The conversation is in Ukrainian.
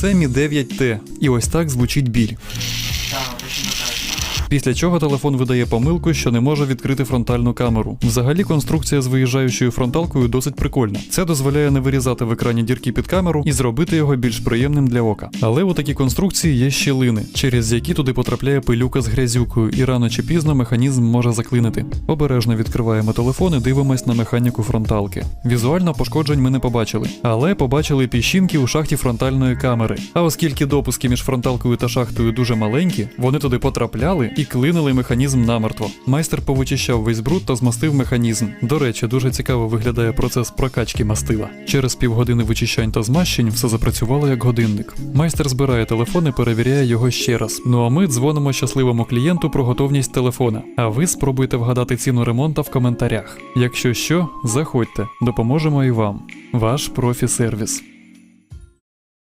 Це Mi 9T, і ось так звучить біль. Після чого телефон видає помилку, що не може відкрити фронтальну камеру. Взагалі, конструкція з виїжджаючою фронталкою досить прикольна. Це дозволяє не вирізати в екрані дірки під камеру і зробити його більш приємним для ока. Але у такій конструкції є щілини, через які туди потрапляє пилюка з грязюкою, і рано чи пізно механізм може заклинити. Обережно відкриваємо телефон і дивимось на механіку фронталки. Візуально пошкоджень ми не побачили, але побачили піщинки у шахті фронтальної камери. А оскільки допуски між фронталкою та шахтою дуже маленькі, вони туди потрапляли і клинили механізм намертво. Майстер повичищав весь бруд та змастив механізм. До речі, дуже цікаво виглядає процес прокачки мастила. Через півгодини вичищань та змащень все запрацювало як годинник. Майстер збирає телефон і перевіряє його ще раз. Ну а ми дзвонимо щасливому клієнту про готовність телефона. А ви спробуйте вгадати ціну ремонта в коментарях. Якщо що, заходьте, допоможемо і вам. Ваш профі-сервіс.